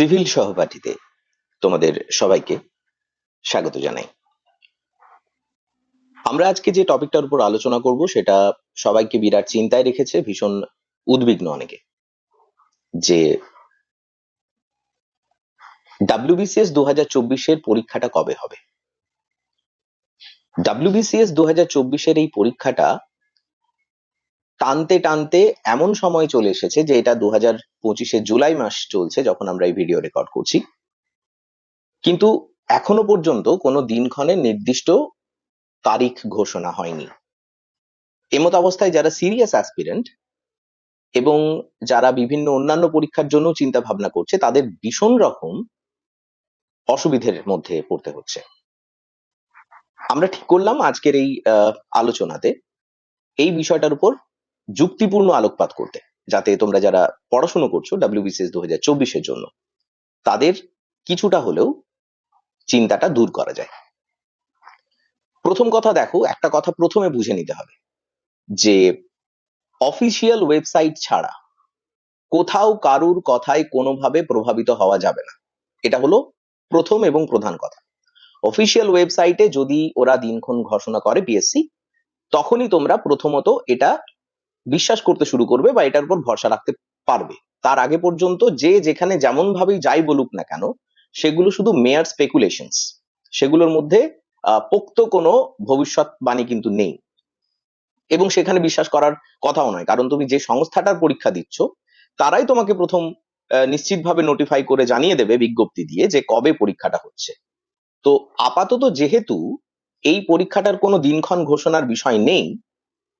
Civil সহপাঠীতে তোমাদের সবাইকে স্বাগত জানাই। আমরা আজকে যে টপিকটার উপর আলোচনা করব সেটা সবাইকে বিরাট চিন্তায় রেখেছে, ভীষণ উদ্বিগ্ন অনেকে। যে ডাব্লিউবিসিএস দু হাজার পরীক্ষাটা কবে হবে? ডাব্লিউবিসিএস দু হাজার এই পরীক্ষাটা টানতে টানতে এমন সময় চলে এসেছে যে এটা দু হাজার পঁচিশে জুলাই মাস চলছে যখন আমরা এই ভিডিও রেকর্ড করছি। কিন্তু এখনও পর্যন্ত কোনো দিনক্ষণের নির্দিষ্ট তারিখ ঘোষণা হয়নি। এমত অবস্থায় যারা সিরিয়াস অ্যাসপিরেন্ট এবং যারা বিভিন্ন অন্যান্য পরীক্ষার জন্য চিন্তা ভাবনা করছে, তাদের ভীষণ রকম অসুবিধের মধ্যে পড়তে হচ্ছে। আমরা ঠিক করলাম আজকের এই আলোচনাতে। এই বিষয়টার উপর যুক্তিপূর্ণ আলোকপাত করতে, যাতে তোমরা যারা পড়াশোনা করছ ডাব্লিউবিসিএস দু হাজার চব্বিশের জন্য, তাদের কিছুটা হলেও চিন্তাটা দূর করা যায়। প্রথম কথা দেখো, একটা কথা প্রথমে বুঝে নিতে হবে, যে অফিসিয়াল ওয়েবসাইট ছাড়া কোথাও কারুর কথায় কোনোভাবে প্রভাবিত হওয়া যাবে না। এটা হলো প্রথম এবং প্রধান কথা। অফিসিয়াল ওয়েবসাইটে যদি ওরা দিনক্ষণ ঘোষণা করে পিএসসি তখনই তোমরা প্রথমত এটা বিশ্বাস করতে শুরু করবে বা এটার উপর ভরসা রাখতে পারবে। তার আগে পর্যন্ত যে যেখানে যেমন ভাবেই যাই বলুক না কেন, সেগুলো শুধু মেয়ার স্পেকুলেশনস সেগুলোর মধ্যে পোক্ত কোনো ভবিষ্যৎবাণী কিন্তু নেই। এবং সেখানে বিশ্বাস করার কথাও নয়। কারণ তুমি যে সংস্থাটার পরীক্ষা দিচ্ছ, তারাই তোমাকে প্রথম নিশ্চিতভাবে নোটিফাই করে জানিয়ে দেবে বিজ্ঞপ্তি দিয়ে যে কবে পরীক্ষাটা হচ্ছে। তো আপাতত যেহেতু এই পরীক্ষাটার কোনো দিনক্ষণ ঘোষণার বিষয় নেই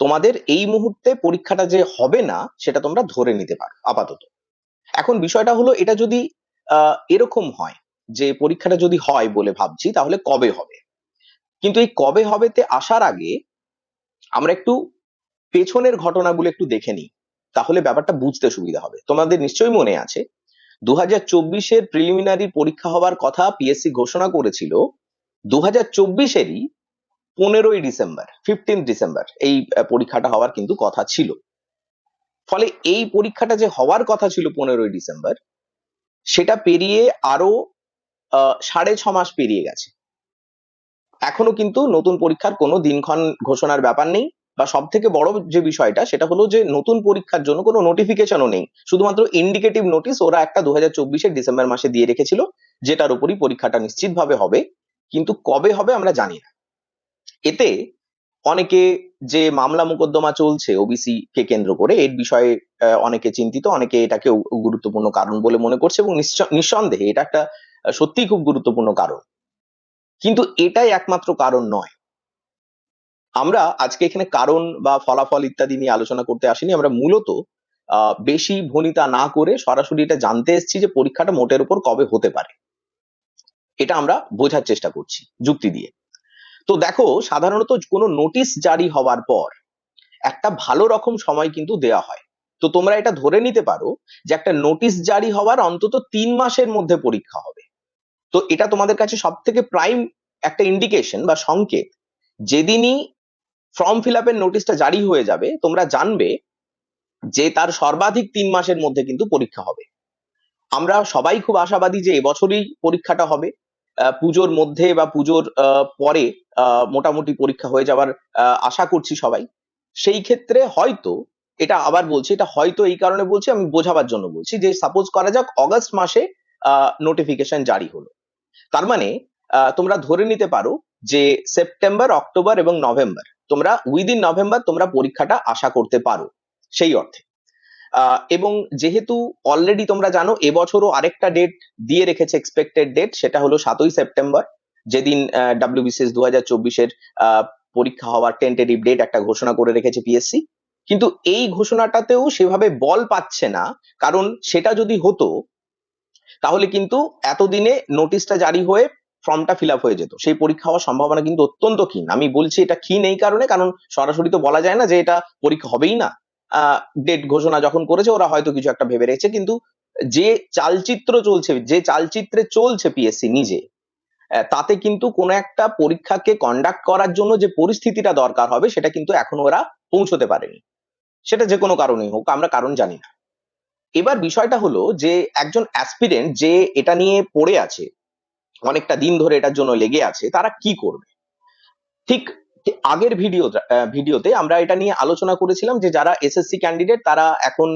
তোমাদের এই মুহূর্তে পরীক্ষাটা যে হবে না, সেটা তোমরা ধরে নিতে পারো, আপাতত। এখন বিষয়টা হলো, এটা যদি এরকম হয় যে পরীক্ষাটা যদি হয় বলে ভাবছি, তাহলে কবে হবে? কিন্তু এই কবে হবেতে আসার আগে আমরা একটু পেছনের ঘটনাগুলো একটু দেখে নিই, তাহলে ব্যাপারটা বুঝতে সুবিধা হবে। তোমাদের নিশ্চয়ই মনে আছে দু হাজার চব্বিশের প্রিলিমিনারি পরীক্ষা হওয়ার কথা পিএসসি ঘোষণা করেছিল দু হাজার চব্বিশেরই পনেরোই ডিসেম্বর ফিফটিন ডিসেম্বর এই পরীক্ষাটা হওয়ার কিন্তু কথা ছিল। ফলে এই পরীক্ষাটা যে হওয়ার কথা ছিল পনেরোই ডিসেম্বর, সেটা পেরিয়ে আরও সাড়ে ছ মাস পেরিয়ে গেছে। এখনও কিন্তু নতুন পরীক্ষার কোনো দিনক্ষণ ঘোষণার ব্যাপার নেই, বা সব থেকে বড় যে বিষয়টা সেটা হলো যে নতুন পরীক্ষার জন্য কোনো নোটিফিকেশনও নেই। শুধুমাত্র ইন্ডিকেটিভ নোটিশ ওরা একটা দু হাজার ডিসেম্বর মাসে দিয়ে রেখেছিল, যেটার উপরই পরীক্ষাটা নিশ্চিতভাবে হবে। কিন্তু কবে হবে আমরা জানি না। এতে অনেকে যে মামলা মোকদ্দমা চলছে ওবিসি কে কেন্দ্র করে এর বিষয়ে অনেকে চিন্তিত অনেকে এটাকে গুরুত্বপূর্ণ কারণ বলে মনে করছে এবং নিঃসন্দেহে এটা একটা আহ, সত্যিই খুব গুরুত্বপূর্ণ কারণ। কিন্তু এটাই একমাত্র কারণ নয়। আমরা আজকে এখানে কারণ বা ফলাফল ইত্যাদি নিয়ে আলোচনা করতে আসিনি। আমরা মূলত বেশি ভনিতা না করে সরাসরি এটা জানতে এসেছি যে পরীক্ষাটা মোটের উপর কবে হতে পারে। এটা আমরা বোঝার চেষ্টা করছি যুক্তি দিয়ে। তো দেখো, সাধারণত কোনো নোটিশ জারি হওয়ার পর একটা ভালো রকম সময় কিন্তু দেয়া হয়। তো তোমরা এটা ধরে নিতে পারো যে একটা নোটিশ জারি হওয়ার অন্তত তিন মাসের মধ্যে পরীক্ষা হবে। তো এটা তোমাদের কাছে সব থেকে প্রাইম একটা ইন্ডিকেশন বা সংকেত। যেদিনই ফর্ম ফিল আপের নোটিশটা জারি হয়ে যাবে, তোমরা জানবে যে তার সর্বাধিক তিন মাসের মধ্যে কিন্তু পরীক্ষা হবে। আমরা সবাই খুব আশাবাদী যে এবছরই পরীক্ষাটা হবে। পুজোর মধ্যে বা পুজোর পরে মোটামুটি পরীক্ষা হয়ে যাওয়ার আশা করছি সবাই। সেই ক্ষেত্রে হয়তো, এটা আবার বলছি, এটা হয়তো এই কারণে বলছি, আমি বোঝাবার জন্য বলছি যে সাপোজ করা যাক, অগস্ট মাসে নোটিফিকেশন জারি হলো। তার মানে তোমরা ধরে নিতে পারো যে সেপ্টেম্বর অক্টোবর এবং নভেম্বর তোমরা উইদিন নভেম্বর তোমরা পরীক্ষাটা আশা করতে পারো, সেই অর্থে। এবং যেহেতু অলরেডি তোমরা জানো, এবছরও আরেকটা ডেট দিয়ে রেখেছে এক্সপেক্টেড ডেট সেটা হলো সাতই সেপ্টেম্বর যেদিন ডাব্লিউবিসিএস দু হাজার চব্বিশের পরীক্ষা হওয়ার টেন্টেটিভ ডেট একটা ঘোষণা করে রেখেছে পিএসসি কিন্তু এই ঘোষণাটাতেও সেভাবে বল পাচ্ছে না, কারণ সেটা যদি হতো, তাহলে কিন্তু এতদিনে নোটিশটা জারি হয়ে ফর্মটা ফিল হয়ে যেত। সেই পরীক্ষা হওয়ার সম্ভাবনা কিন্তু অত্যন্ত ক্ষীণ। আমি বলছি এটা ক্ষীণ এই কারণে, কারণ সরাসরি তো বলা যায় না যে এটা পরীক্ষা হবেই না। ডেট ঘোষণা যখন করেছে, ওরা হয়তো কিছু একটা ভেবে রেখেছে, কিন্তু যে চালচিত্র চলছে, যে চালচিত্রে চলছে পিএসসি নিজে তাতে কিন্তু কোনো একটা পরীক্ষাকে কন্ডাক্ট করার জন্য যে পরিস্থিতিটা দরকার হবে, সেটা কিন্তু এখনও ওরা পৌঁছতে পারেনি। সেটা যে কোনো কারণেই হোক, আমরা কারণ জানি না। এবার বিষয়টা হলো যে, একজন অ্যাসপিরেন্ট যে এটা নিয়ে পড়ে আছে, অনেকটা দিন ধরে এটার জন্য লেগে আছে, তারা কি করবে? ঠিক আগের ভিডিও ভিডিওতে আমরা এটা নিয়ে আলোচনা করেছিলাম যে, যারা এসএসসি ক্যান্ডিডেট তারা এখন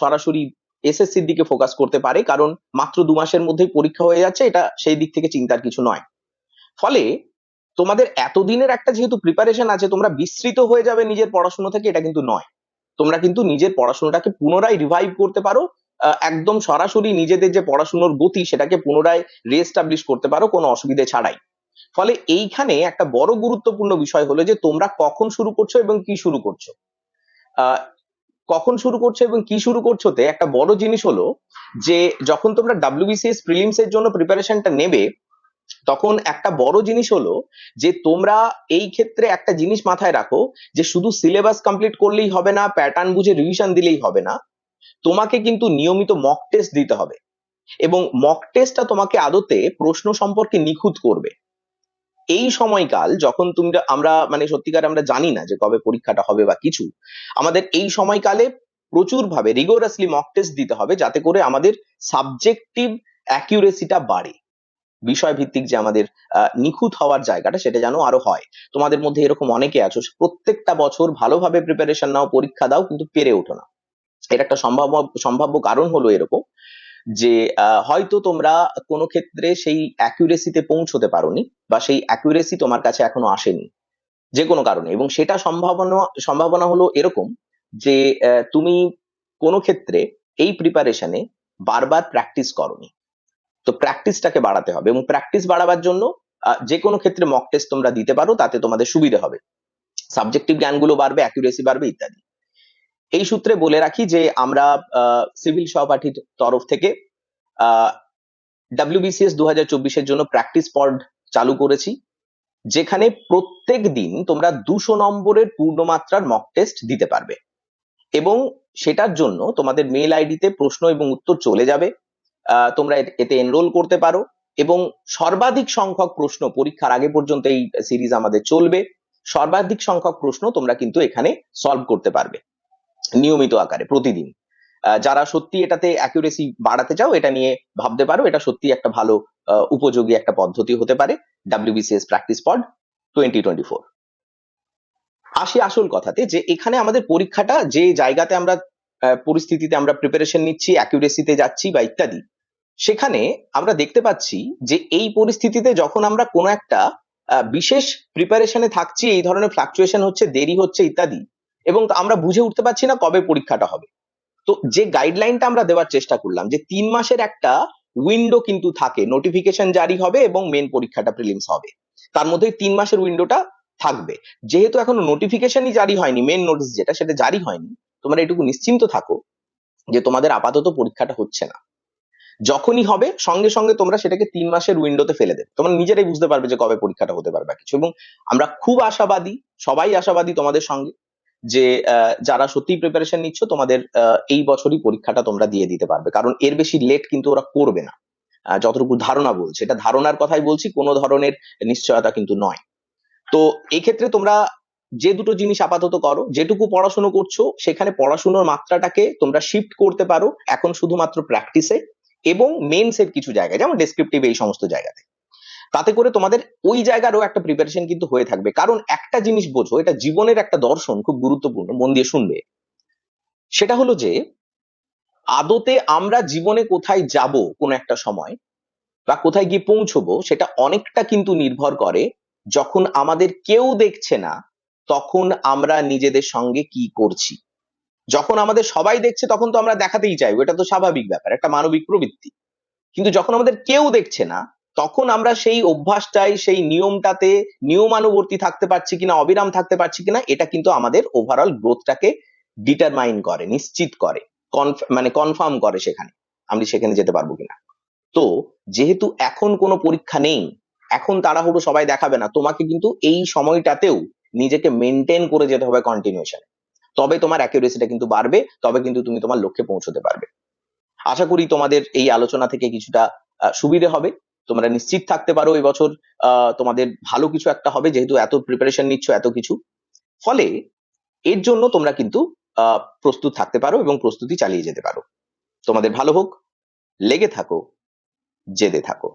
সরাসরি এসএসসির দিকে ফোকাস করতে পারে, কারণ মাত্র দু মাসের মধ্যেই পরীক্ষা হয়ে যাচ্ছে, এটা সেই দিক থেকে চিন্তার কিছু নয়। ফলে তোমাদের এতদিনের একটা যেহেতু প্রিপারেশন আছে, তোমরা বিস্তৃত হয়ে যাবে নিজের পড়াশোনা থেকে, এটা কিন্তু নয়। তোমরা কিন্তু নিজের পড়াশোনাটাকে পুনরায় রিভাইভ করতে পারো একদম সরাসরি নিজেদের যে পড়াশোনার গতি, সেটাকে পুনরায় রিএস্টাবলিশ করতে পারো, কোনো অসুবিধে ছাড়াই। ফলে এইখানে একটা বড় গুরুত্বপূর্ণ বিষয় হলো যে, তোমরা কখন শুরু করছ এবং কি শুরু করছ। কখন শুরু করছ এবং কি শুরু করছোতে একটা বড় জিনিস হলো যে যখন তোমরা ডাব্লিউবিসিএস প্রিলিমস এর জন্য প্রিপারেশনটা নেবে, তখন একটা বড় জিনিস হলো যে তোমরা এই ক্ষেত্রে একটা জিনিস মাথায় রাখো যে শুধু সিলেবাস কমপ্লিট করলেই হবে না প্যাটার্ন বুঝে রিভিশন দিলেই হবে না। তোমাকে কিন্তু নিয়মিত মক টেস্ট দিতে হবে এবং মক টেস্টটা তোমাকে আদতে প্রশ্ন সম্পর্কে নিখুঁত করবে। এই সময়কাল যখন তুমি আমরা মানে সত্যিকার আমরা জানি না যে কবে পরীক্ষাটা হবে বা কিছু, আমাদের এই সময়কালে প্রচুর ভাবে রিগোরাসলি মক টেস্ট দিতে হবে যাতে করে আমাদের সাবজেক্টিভ অ্যাকিউরেসিটা বাড়ে। বিষয় ভিত্তিক যে আমাদের নিখুঁত হওয়ার জায়গাটা সেটা যেন আরও হয়। তোমাদের মধ্যে এরকম অনেকে আছো, প্রত্যেকটা বছর ভালোভাবে প্রিপারেশন নাও, পরীক্ষা দাও, কিন্তু পেরে ওঠো না। এর একটা সম্ভাব্য সম্ভাব্য কারণ হলো এরকম যে হয়তো তোমরা কোনো ক্ষেত্রে সেই অ্যাকিউরেসিতে পৌঁছতে পারোনি বা সেই অ্যাকিউরেসি তোমার কাছে এখনও আসেনি যে কোনো কারণে এবং সেটা সম্ভাবনা সম্ভাবনা হলো এরকম যে তুমি কোনো ক্ষেত্রে এই প্রিপারেশনে বারবার প্র্যাকটিস করনি। তো প্র্যাকটিসটাকে বাড়াতে হবে এবং প্র্যাকটিস বাড়াবার জন্য যে কোনো ক্ষেত্রে মক টেস্ট তোমরা দিতে পারো, তাতে তোমাদের সুবিধা হবে। সাবজেক্টিভ জ্ঞানগুলো বাড়বে অ্যাকিউরেসি বাড়বে, ইত্যাদি। এই সূত্রে বলে রাখি যে আমরা সিভিল সহপাঠীর তরফ থেকে ডাব্লিউবিসিএস দু হাজার জন্য প্র্যাকটিস পড চালু করেছি, যেখানে প্রত্যেক দিন তোমরা দুশো নম্বরের পূর্ণমাত্রার মক টেস্ট দিতে পারবে। এবং সেটার জন্য তোমাদের মেল আইডিতে প্রশ্ন এবং উত্তর চলে যাবে তোমরা এতে এনরোল করতে পারো এবং সর্বাধিক সংখ্যক প্রশ্ন পরীক্ষার আগে পর্যন্ত এই সিরিজ আমাদের চলবে, সর্বাধিক সংখ্যক প্রশ্ন তোমরা কিন্তু এখানে সলভ করতে পারবে। নিয়মিত আকারে, প্রতিদিন। যারা সত্যি এটাতে অ্যাকিউরেসি বাড়াতে চাও, এটা নিয়ে ভাবতে পারো। এটা সত্যি একটা ভালো উপযোগী একটা পদ্ধতি হতে পারে। ডাব্লিউবিসিএস প্র্যাকটিস পড টোয়েন্টি টোয়েন্টি ফোর আসি আসল কথাতে যে, এখানে আমাদের পরীক্ষাটা যে জায়গাতে আমরা পরিস্থিতিতে আমরা প্রিপারেশন নিচ্ছি অ্যাকিউরেসিতে যাচ্ছি বা ইত্যাদি, সেখানে আমরা দেখতে পাচ্ছি যে, এই পরিস্থিতিতে যখন আমরা কোনো একটা বিশেষ প্রিপারেশনে থাকছি, এই ধরনের ফ্লাকচুয়েশন হচ্ছে, দেরি হচ্ছে ইত্যাদি এবং আমরা বুঝে উঠতে পারছি না কবে পরীক্ষাটা হবে। তো যে গাইডলাইনটা আমরা দেওয়ার চেষ্টা করলাম যে তিন মাসের একটা উইন্ডো কিন্তু থাকে নোটিফিকেশন জারি হবে এবং মেন পরীক্ষাটা প্রিলিমস হবে। তার মধ্যে তিন মাসের উইন্ডোটা থাকবে। যেহেতু এখনও নোটিফিকেশনই জারি হয়নি মেন নোটিশ যেটা সেটা জারি হয়নি, তোমরা এটুকু নিশ্চিন্ত থাকো যে তোমাদের আপাতত পরীক্ষাটা হচ্ছে না। যখনই হবে, সঙ্গে সঙ্গে তোমরা সেটাকে তিন মাসের উইন্ডোতে ফেলে দেবে। তোমরা নিজেরাই বুঝতে পারবে যে কবে পরীক্ষাটা হতে পারবে কিছু। এবং আমরা খুব আশাবাদী, সবাই আশাবাদী তোমাদের সঙ্গে যে যারা সত্যি প্রিপারেশন নিচ্ছ, তোমাদের এই বছরই পরীক্ষাটা তোমরা দিয়ে দিতে পারবে। কারণ এর বেশি লেট কিন্তু ওরা করবে না। যতটুকু ধারণা বলছে। এটা ধারণার কথাই বলছি, কোনো ধরনের নিশ্চয়তা কিন্তু নয়। তো এই ক্ষেত্রে তোমরা যে দুটো জিনিস আপাতত করো, যেটুকু পড়াশোনা করছ, সেখানে পড়াশোনার মাত্রাটাকে তোমরা শিফট করতে পারো, এখন শুধুমাত্র প্র্যাকটিসে এবং মেন্সের কিছু জায়গায়, যেমন ডেসক্রিপটিভ এই সমস্ত জায়গাতে। তাতে করে তোমাদের ওই জায়গারও একটা প্রিপারেশন কিন্তু হয়ে থাকবে। কারণ একটা জিনিস বোঝো, এটা জীবনের একটা দর্শন খুব গুরুত্বপূর্ণ, মন দিয়ে শুনবে সেটা হলো যে, আদতে আমরা জীবনে কোথায় যাব কোন একটা সময় বা কোথায় গিয়ে পৌঁছবো, সেটা অনেকটা কিন্তু নির্ভর করে যখন আমাদের কেউ দেখছে না, তখন আমরা নিজেদের সঙ্গে কি করছি। যখন আমাদের সবাই দেখছে, তখন তো আমরা দেখাতেই চাইব, এটা তো স্বাভাবিক ব্যাপার, একটা মানবিক প্রবৃত্তি। কিন্তু যখন আমাদের কেউ দেখছে না তখন আমরা সেই অভ্যাসটাই, সেই নিয়মটাতে নিয়মানুবর্তী থাকতে পারছি কিনা, অবিরাম থাকতে পারছি কিনা, এটা কিন্তু আমাদের ওভারঅল গ্রোথটাকে ডিটারমাইন করে, নিশ্চিত করে মানে কনফার্ম করে সেখানে, আমি সেখানে যেতে পারব কিনা। তো, যেহেতু এখন কোনো পরীক্ষা নেই, এখন তাড়াহুড়ো সবাই দেখাবে না, তোমাকে কিন্তু এই সময়টাতেও নিজেকে মেনটেন করে যেতে হবে কন্টিনিউশন তবে তোমার অ্যাকিউরেসিটা কিন্তু বাড়বে, তবে কিন্তু তুমি তোমার লক্ষ্যে পৌঁছতে পারবে। আশা করি তোমাদের এই আলোচনা থেকে কিছুটা সুবিধে হবে। তোমরা নিশ্চিত থাকতে পারো এই বছর আহ, তোমাদের ভালো কিছু একটা হবে যেহেতু এত প্রিপারেশন নিচ্ছ এত কিছু। ফলে এর জন্য তোমরা কিন্তু প্রস্তুত থাকতে পারো এবং প্রস্তুতি চালিয়ে যেতে পারো। তোমাদের ভালো হোক লেগে থাকো জেদে থাকো।